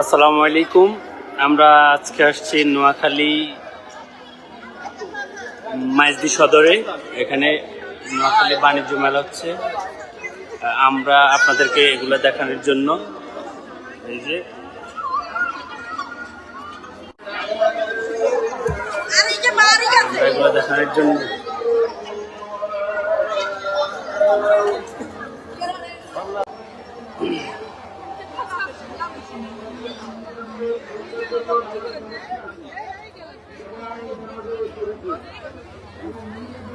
আসসালামু আলাইকুম। আমরা আজকে আসছি নোয়াখালী মাইজদি সদরে। এখানে নোয়াখালী বাণিজ্য মেলা হচ্ছে। আমরা আপনাদেরকে এগুলো দেখানোর জন্য এই যে এগুলো দেখানোর জন্য।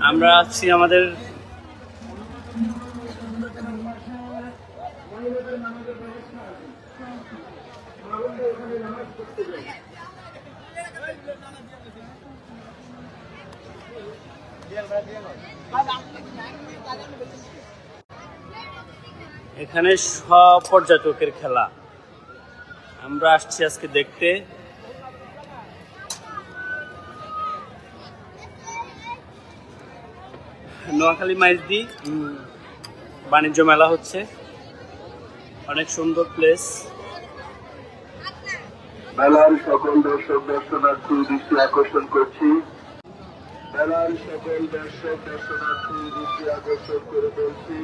আমরা আছি আমাদের এখানে সব পর্যটকের খেলা। আমরা আসছি আজকে দেখতে। নোয়াখালী মাইজদি বাণিজ্য মেলা হচ্ছে। অনেক সুন্দর প্লেস মেলার সকল দর্শক দর্শনার্থী দৃষ্টি আকর্ষণ করছি। মেলার সকল দর্শক দর্শনার্থী দৃষ্টি আকর্ষণ করে বলছি।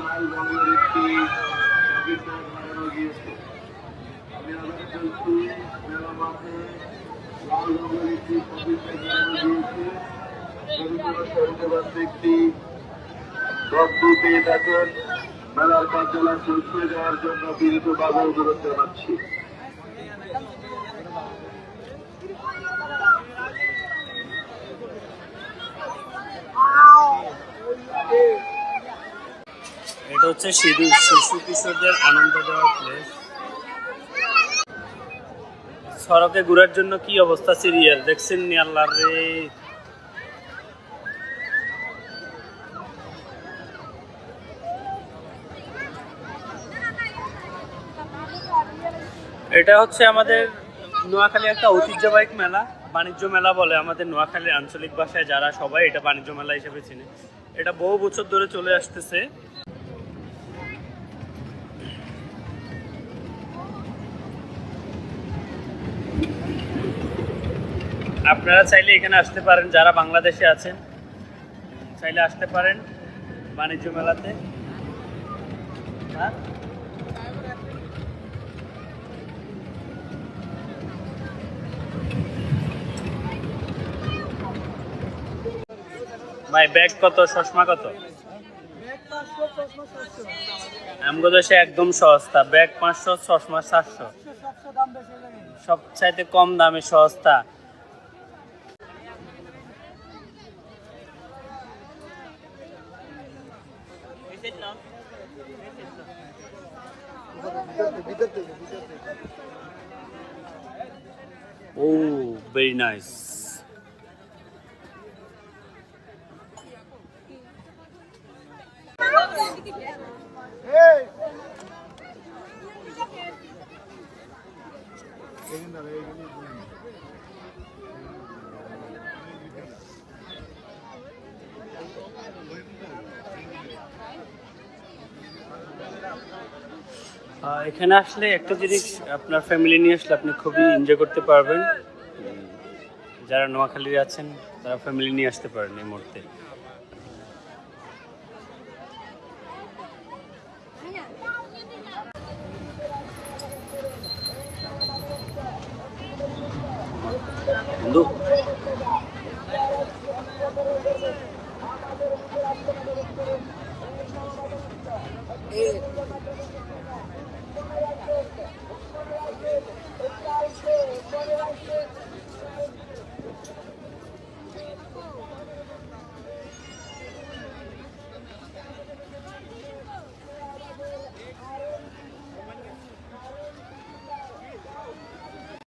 লাল একটি একটি মেলার কার্যালয় পৌঁছে দেওয়ার জন্য বিরতভাবে অনুরোধ জানাচ্ছি এটা হচ্ছে শিশু শিশু কিশোরদের আনন্দ দেওয়ার প্লেস সড়কে ঘোরার জন্য কি অবস্থা সিরিয়াল দেখছেন নি আল্লাহ রে? এটা হচ্ছে আমাদের নোয়াখালী একটা ঐতিহ্যবাহী মেলা, বাণিজ্য মেলা বলে আমাদের নোয়াখালীর আঞ্চলিক ভাষায় যারা সবাই এটা বাণিজ্য মেলা হিসেবে চিনে। এটা বহু বছর ধরে চলে আসতেছে। আপনারা চাইলে এখানে আসতে পারেন, যারা বাংলাদেশে আছেন। চাইলে আসতে পারেন বাণিজ্য মেলাতে। হ্যাঁ? ভাই, ব্যাগ কত? চশমা কত? আমগো দেশে একদম সস্তা। ব্যাগ পাঁচশো, চশমা সাতশো। সবচাইতে কম দামে সস্তা। ও ভেরি নাইস আহ, এখানে আসলে একটা জিনিস আপনার ফ্যামিলি নিয়ে আসলে আপনি খুবই এনজয় করতে পারবেন। যারা নোয়াখালীর আছেন, তারা ফ্যামিলি নিয়ে আসতে পারেন এই মুহূর্তে। বন্ধু